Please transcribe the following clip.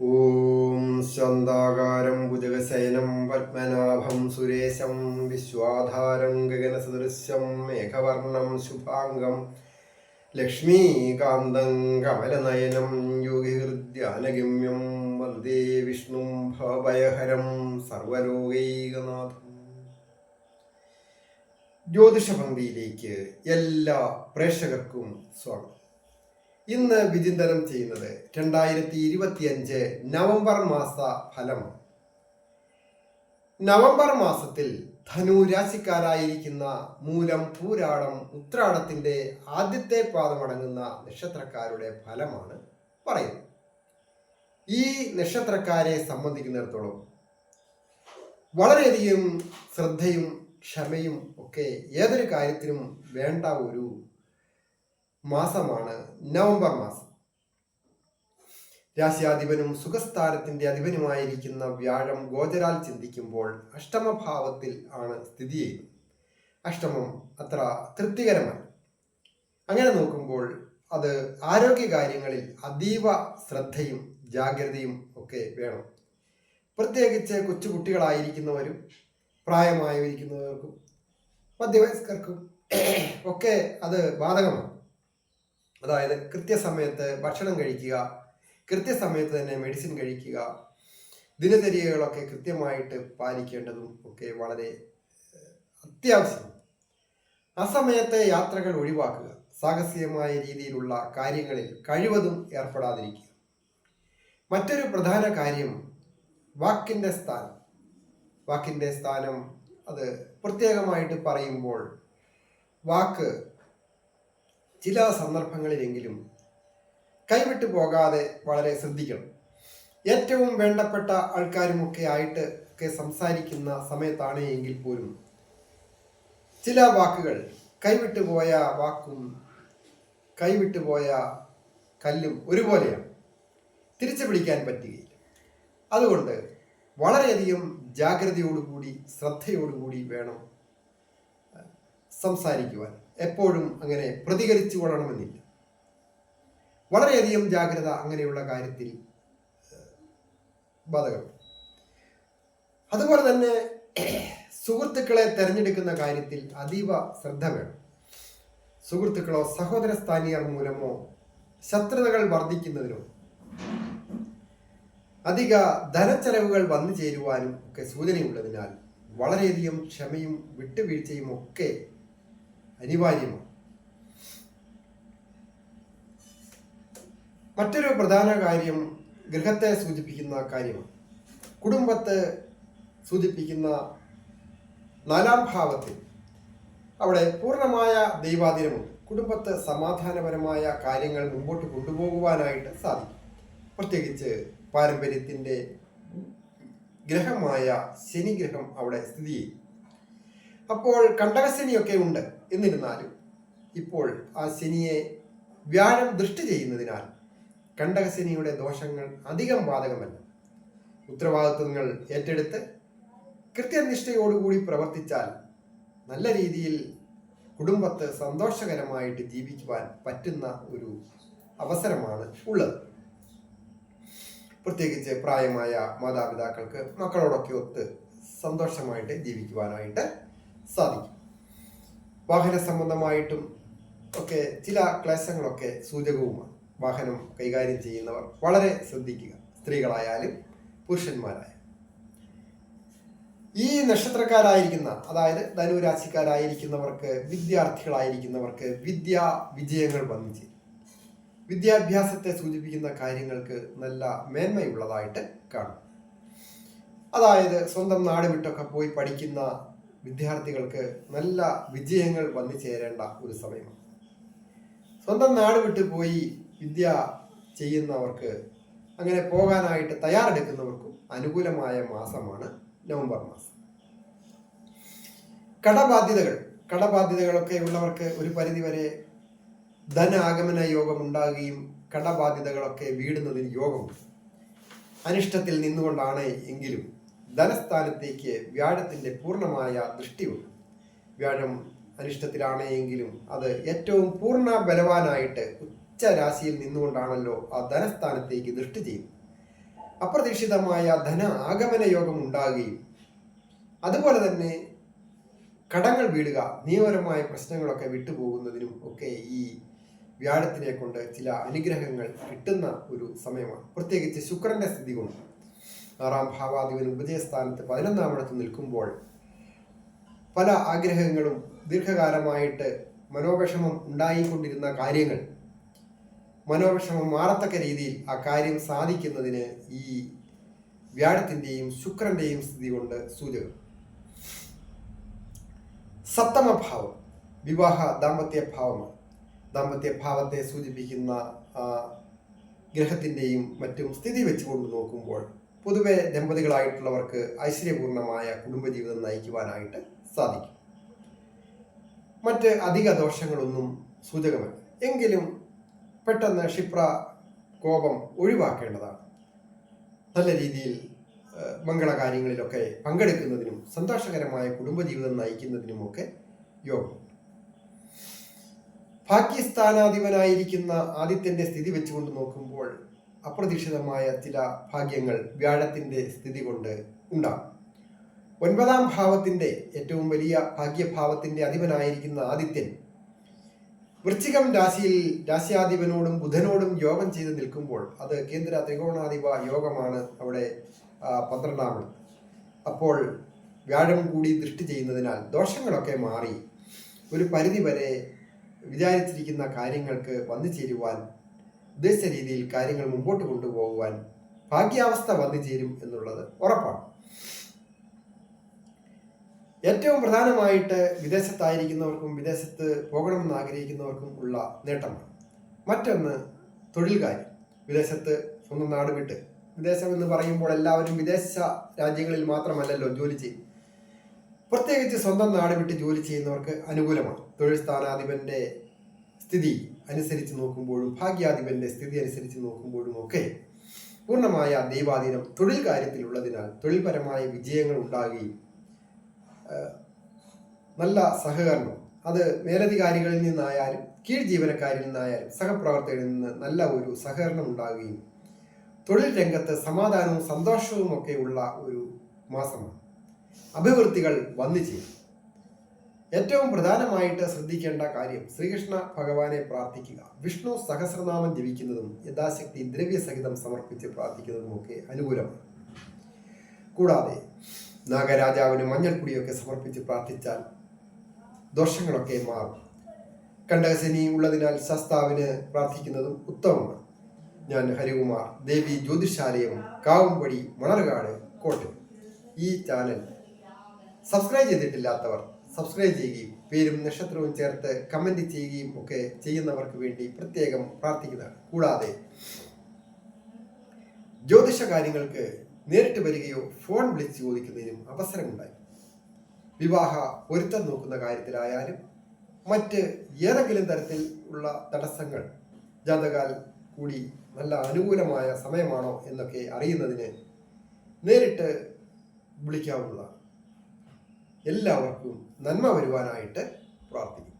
ഓം സ്വന്താകാരം ഭുജഗശയനം പത്മനാഭം സുരേശം വിശ്വാധാരം ഗഗനസദൃശ്യം മേഘവർണം ശുഭാംഗം ലക്ഷ്മീകാന്തം കമലനയനം യോഗിഹൃദ്യാനഗമ്യം വന്ദേ വിഷ്ണും ഭവഭയഹരം സർവലോകൈകനാഥം. ജ്യോതിഷഭംഗിയിലേക്ക് എല്ലാ പ്രേക്ഷകർക്കും സ്വാഗതം. ഇന്ന് വിചിന്തനം ചെയ്യുന്നത് രണ്ടായിരത്തി ഇരുപത്തിയഞ്ച് നവംബർ മാസ ഫലം. നവംബർ മാസത്തിൽ ധനു രാശിക്കാരായിരിക്കുന്ന മൂലം പൂരാടം ഉത്രാടത്തിന്റെ ആദ്യത്തെ പാദമടങ്ങുന്ന നക്ഷത്രക്കാരുടെ ഫലമാണ് പറയുന്നത്. ഈ നക്ഷത്രക്കാരെ സംബന്ധിക്കുന്നിടത്തോളം വളരെയധികം ശ്രദ്ധയും ക്ഷമയും ഒക്കെ ഏതൊരു കാര്യത്തിനും വേണ്ട ഒരു മാസമാണ്. നവംബർ മാസം. രാശിയാധിപനും സുഖസ്ഥാനത്തിന്റെ അധിപനുമായിരിക്കുന്ന വ്യാഴം ഗോചരാൽ ചിന്തിക്കുമ്പോൾ അഷ്ടമഭാവത്തിൽ ആണ് സ്ഥിതി ചെയ്യുന്നത്. അഷ്ടമം അത്ര തൃപ്തികരമല്ല. അങ്ങനെ നോക്കുമ്പോൾ അത് ആരോഗ്യകാര്യങ്ങളിൽ അതീവ ശ്രദ്ധയും ജാഗ്രതയും ഒക്കെ വേണം. പ്രത്യേകിച്ച് കൊച്ചുകുട്ടികളായിരിക്കുന്നവരും പ്രായമായിരിക്കുന്നവർക്കും മധ്യവയസ്കർക്കും ഒക്കെ അത് ബാധകമാണ്. അതായത് കൃത്യസമയത്ത് ഭക്ഷണം കഴിക്കുക കൃത്യസമയത്ത് തന്നെ മെഡിസിൻ കഴിക്കുക ദിനചര്യകളൊക്കെ കൃത്യമായിട്ട് പാലിക്കേണ്ടതും ഒക്കെ വളരെ അത്യാവശ്യം അസമയത്തെ യാത്രകൾ ഒഴിവാക്കുക സാഹസികമായ രീതിയിലുള്ള കാര്യങ്ങളിൽ കഴിവതും ഏർപ്പെടാതിരിക്കുക. മറ്റൊരു പ്രധാന കാര്യം വാക്കിന്റെ സ്ഥാനം. വാക്കിന്റെ സ്ഥാനം അത് പ്രത്യേകമായിട്ട് പറയുമ്പോൾ വാക്ക് ചില സന്ദർഭങ്ങളിലെങ്കിലും കൈവിട്ടു പോകാതെ വളരെ ശ്രദ്ധിക്കണം. ഏറ്റവും വേണ്ടപ്പെട്ട ആൾക്കാരുമൊക്കെ ആയിട്ട് ഒക്കെ സംസാരിക്കുന്ന സമയത്താണ് എങ്കിൽ പോലും ചില വാക്കുകൾ കൈവിട്ടു പോയ വാക്കും കൈവിട്ടു പോയ കല്ലും ഒരുപോലെയാണ്. തിരിച്ചു പിടിക്കാൻ പറ്റുകയില്ല. അതുകൊണ്ട് വളരെയധികം ജാഗ്രതയോടുകൂടി ശ്രദ്ധയോടുകൂടി വേണം സംസാരിക്കുവാൻ. എപ്പോഴും അങ്ങനെ പ്രതികരിച്ചു കൊള്ളണമെന്നില്ല വളരെയധികം ജാഗ്രത അങ്ങനെയുള്ള കാര്യത്തിൽ ബാധകം അതുപോലെ തന്നെ സുഹൃത്തുക്കളെ തിരഞ്ഞെടുക്കുന്ന കാര്യത്തിൽ അതീവ ശ്രദ്ധ വേണം. സുഹൃത്തുക്കളോ സഹോദര സ്ഥാനീയർ മൂലമോ ശത്രുതകൾ വർദ്ധിക്കുന്നതിനോ. അധിക ധനച്ചെലവുകൾ വന്നു ചേരുവാനും ഒക്കെ സൂചനയുള്ളതിനാൽ വളരെയധികം ക്ഷമയും വിട്ടുവീഴ്ചയും ഒക്കെ അനിവാര്യമാണ്. മറ്റൊരു പ്രധാന കാര്യം ഗൃഹത്തെ സൂചിപ്പിക്കുന്ന കാര്യമാണ്. കുടുംബത്തെ സൂചിപ്പിക്കുന്ന നാലാം ഭാവത്തിൽ അവിടെ പൂർണമായ ദൈവാധീനമുണ്ട്. കുടുംബത്തെ സമാധാനപരമായ കാര്യങ്ങൾ മുമ്പോട്ട് കൊണ്ടുപോകുവാനായിട്ട് സാധിക്കും. പ്രത്യേകിച്ച് പാരമ്പര്യത്തിന്റെ ഗ്രഹമായ ശനിഗ്രഹം അവിടെ സ്ഥിതി ചെയ്യും. അപ്പോൾ കണ്ടകശനിയൊക്കെ ഉണ്ട്. എന്നിരുന്നാലും ഇപ്പോൾ ആ ശനിയെ വ്യാഴം ദൃഷ്ടി ചെയ്യുന്നതിനാൽ കണ്ടകശനിയുടെ ദോഷങ്ങൾ അധികം ബാധകമല്ല. ഉത്തരവാദിത്വങ്ങൾ ഏറ്റെടുത്ത് കൃത്യനിഷ്ഠയോടുകൂടി പ്രവർത്തിച്ചാൽ നല്ല രീതിയിൽ കുടുംബത്ത് സന്തോഷകരമായിട്ട് ജീവിക്കുവാൻ പറ്റുന്ന ഒരു അവസരമാണ് ഉള്ളത്. പ്രത്യേകിച്ച് പ്രായമായ മാതാപിതാക്കൾക്ക് മക്കളോടൊക്കെ ഒത്ത് സന്തോഷമായിട്ട് ജീവിക്കുവാനായിട്ട് സാധിക്കും. വാഹന സംബന്ധമായിട്ടും ഒക്കെ ചില ക്ലേശങ്ങളൊക്കെ സൂചകവുമാണ്. വാഹനം കൈകാര്യം ചെയ്യുന്നവർ വളരെ ശ്രദ്ധിക്കുക. സ്ത്രീകളായാലും പുരുഷന്മാരായാലും. ഈ നക്ഷത്രക്കാരായിരിക്കുന്ന അതായത് ധനുരാശിക്കാരായിരിക്കുന്നവർക്ക് വിദ്യാർത്ഥികളായിരിക്കുന്നവർക്ക് വിദ്യാ വിജയങ്ങൾ വന്നു ചേരും. വിദ്യാഭ്യാസത്തെ സൂചിപ്പിക്കുന്ന കാര്യങ്ങൾക്ക് നല്ല മേന്മയുള്ളതായിട്ട് കാണും. അതായത് സ്വന്തം നാട് വിട്ടൊക്കെ പോയി പഠിക്കുന്ന വിദ്യാർത്ഥികൾക്ക് നല്ല വിജയങ്ങൾ വന്നു ചേരേണ്ട ഒരു സമയമാണ് സ്വന്തം നാട് വിട്ട് പോയി വിദ്യ ചെയ്യുന്നവർക്ക് അങ്ങനെ പോകാനായിട്ട് തയ്യാറെടുക്കുന്നവർക്കും അനുകൂലമായ മാസമാണ് നവംബർ മാസം. കടബാധ്യതകൾ. കടബാധ്യതകളൊക്കെ ഉള്ളവർക്ക് ഒരു പരിധിവരെ ധനാഗമന യോഗം ഉണ്ടാകുകയും കടബാധ്യതകളൊക്കെ വീടുന്നതിന് യോഗമുണ്ട് അനിഷ്ടത്തിൽ നിന്നുകൊണ്ടാണ് എങ്കിലും ധനസ്ഥാനത്തേക്ക് വ്യാഴത്തിന്റെ പൂർണമായ ദൃഷ്ടിയുണ്ട്. വ്യാഴം അനിഷ്ടത്തിലാണ് എങ്കിലും അത് ഏറ്റവും പൂർണ ബലവാനായിട്ട് ഉച്ച രാശിയിൽ നിന്നുകൊണ്ടാണല്ലോ ആ ധനസ്ഥാനത്തേക്ക് ദൃഷ്ടി ചെയ്യുന്നത്. അപ്രതീക്ഷിതമായ ധന ആഗമന യോഗം ഉണ്ടാകുകയും അതുപോലെ തന്നെ കടങ്ങൾ വീടുക നിയമപരമായ പ്രശ്നങ്ങളൊക്കെ വിട്ടുപോകുന്നതിനും ഒക്കെ ഈ വ്യാഴത്തിനെ കൊണ്ട് ചില അനുഗ്രഹങ്ങൾ കിട്ടുന്ന ഒരു സമയമാണ്. പ്രത്യേകിച്ച് ശുക്രന്റെ സ്ഥിതി കൊണ്ട്. ആറാം ഭാവാധിപൻ ഉപജയസ്ഥാനത്ത് പതിനൊന്നാമിടത്ത് നിൽക്കുമ്പോൾ പല ആഗ്രഹങ്ങളും ദീർഘകാലമായിട്ട് മനോവിഷമം ഉണ്ടായിക്കൊണ്ടിരുന്ന കാര്യങ്ങൾ മനോവിഷമം മാറത്തക്ക രീതിയിൽ ആ കാര്യം സാധിക്കുന്നതിന് ഈ വ്യാഴത്തിന്റെയും ശുക്രന്റെയും സ്ഥിതി കൊണ്ട് സൂചകം. സപ്തമഭാവം വിവാഹ ദാമ്പത്യ ഭാവമാണ്. ദാമ്പത്യ ഭാവത്തെ സൂചിപ്പിക്കുന്ന ഗ്രഹത്തിന്റെയും മറ്റും സ്ഥിതി വെച്ചുകൊണ്ട് നോക്കുമ്പോൾ പൊതുവെ ദമ്പതികളായിട്ടുള്ളവർക്ക് ഐശ്വര്യപൂർണമായ കുടുംബജീവിതം നയിക്കുവാനായിട്ട് സാധിക്കും. മറ്റ് അധിക ദോഷങ്ങളൊന്നും സൂചകമല്ല. എങ്കിലും പെട്ടെന്ന് ക്ഷിപ്ര കോപം ഒഴിവാക്കേണ്ടതാണ്. നല്ല രീതിയിൽ മംഗളകാര്യങ്ങളിലൊക്കെ പങ്കെടുക്കുന്നതിനും സന്തോഷകരമായ കുടുംബജീവിതം നയിക്കുന്നതിനുമൊക്കെ യോഗം. പാകിസ്ഥാനാധിപനായിരിക്കുന്ന ആദിത്യന്റെ സ്ഥിതി വെച്ചുകൊണ്ട് നോക്കുമ്പോൾ അപ്രതീക്ഷിതമായ ചില ഭാഗ്യങ്ങൾ വ്യാഴത്തിന്റെ സ്ഥിതി കൊണ്ട് ഉണ്ടാകും. ഒൻപതാം ഭാവത്തിന്റെ ഏറ്റവും വലിയ ഭാഗ്യഭാവത്തിന്റെ അധിപനായിരിക്കുന്ന ആദിത്യൻ വൃശ്ചികം രാശിയിൽ രാശ്യാധിപനോടും ബുധനോടും യോഗം ചെയ്ത് നിൽക്കുമ്പോൾ അത് കേന്ദ്ര ത്രികോണാധിപ യോഗമാണ് അവിടെ പന്ത്രണ്ടാമത്. അപ്പോൾ വ്യാഴം കൂടി ദൃഷ്ടി ചെയ്യുന്നതിനാൽ ദോഷങ്ങളൊക്കെ മാറി ഒരു പരിധി വരെ വിചാരിച്ചിരിക്കുന്ന കാര്യങ്ങൾക്ക് വന്നു ചേരുവാൻ ഉദ്ദേശിച്ച രീതിയിൽ കാര്യങ്ങൾ മുമ്പോട്ട് കൊണ്ടുപോകുവാൻ ഭാഗ്യാവസ്ഥ വന്നു ചേരും എന്നുള്ളത് ഉറപ്പാണ്. ഏറ്റവും പ്രധാനമായിട്ട് വിദേശത്തായിരിക്കുന്നവർക്കും വിദേശത്ത് പോകണമെന്ന് ആഗ്രഹിക്കുന്നവർക്കും ഉള്ള നേട്ടമാണ്. മറ്റൊന്ന് തൊഴിൽ കാര്യം വിദേശത്ത് സ്വന്തം നാട് വിട്ട് വിദേശം എന്ന് പറയുമ്പോൾ എല്ലാവരും വിദേശ രാജ്യങ്ങളിൽ മാത്രമല്ലല്ലോ ജോലി ചെയ്യും പ്രത്യേകിച്ച് സ്വന്തം നാട് വിട്ട് ജോലി ചെയ്യുന്നവർക്ക് അനുകൂലമാണ്. തൊഴിൽ സ്ഥാനാധിപന്റെ സ്ഥിതി അനുസരിച്ച് നോക്കുമ്പോഴും ഭാഗ്യാധിപന്റെ സ്ഥിതി അനുസരിച്ച് നോക്കുമ്പോഴും ഒക്കെ പൂർണമായ ദൈവാധീനം തൊഴിൽ കാര്യത്തിലുള്ളതിനാൽ തൊഴിൽപരമായ വിജയങ്ങൾ ഉണ്ടാകുകയും നല്ല സഹകരണം. അത് മേലധികാരികളിൽ നിന്നായാലും കീഴ് ജീവനക്കാരിൽ നിന്നായാലും സഹപ്രവർത്തകരിൽ നിന്ന് നല്ല ഒരു സഹകരണം ഉണ്ടാകുകയും തൊഴിൽ രംഗത്ത് സമാധാനവും സന്തോഷവും ഒക്കെ ഉള്ള ഒരു മാസമാണ്. അഭിവൃദ്ധികൾ വന്നു ചെയ്യും ഏറ്റവും പ്രധാനമായിട്ട് ശ്രദ്ധിക്കേണ്ട കാര്യം ശ്രീകൃഷ്ണ ഭഗവാനെ പ്രാർത്ഥിക്കുക. വിഷ്ണു സഹസ്രനാമം ജപിക്കുന്നതും യഥാശക്തി ദ്രവ്യസഹിതം സമർപ്പിച്ച് പ്രാർത്ഥിക്കുന്നതും ഒക്കെ അനുകൂലമാണ്. കൂടാതെ നാഗരാജാവിന് മഞ്ഞൾപ്പൊടിയൊക്കെ സമർപ്പിച്ച് പ്രാർത്ഥിച്ചാൽ ദോഷങ്ങളൊക്കെ മാറും. കണ്ടകശനി ഉള്ളതിനാൽ ശസ്താവിന് പ്രാർത്ഥിക്കുന്നതും ഉത്തമമാണ്. ഞാൻ ഹരികുമാർ ദേവി ജ്യോതിഷാലയം കാവുംപടി മണർകാട് കോട്ടയം ഈ ചാനൽ സബ്സ്ക്രൈബ് ചെയ്തിട്ടില്ലാത്തവർ സബ്സ്ക്രൈബ് ചെയ്യുകയും പേരും നക്ഷത്രവും ചേർത്ത് കമന്റ് ചെയ്യുകയും ഒക്കെ ചെയ്യുന്നവർക്ക് വേണ്ടി പ്രത്യേകം പ്രാർത്ഥിക്കുന്നതാണ്. കൂടാതെ ജ്യോതിഷ കാര്യങ്ങൾക്ക് നേരിട്ട് വരികയോ ഫോൺ വിളിച്ച് ചോദിക്കുന്നതിനും അവസരമുണ്ടായി വിവാഹ പൊരുത്തം നോക്കുന്ന കാര്യത്തിലായാലും മറ്റ് ഏതെങ്കിലും തരത്തിൽ ഉള്ള തടസ്സങ്ങൾ ജാതകാൽ കൂടി നല്ല അനുകൂലമായ സമയമാണോ എന്നൊക്കെ അറിയുന്നതിന് നേരിട്ട് വിളിക്കാവുന്നതാണ്. എല്ലാവർക്കും നന്മ വരുവാനായിട്ട് പ്രാർത്ഥിക്കുന്നു.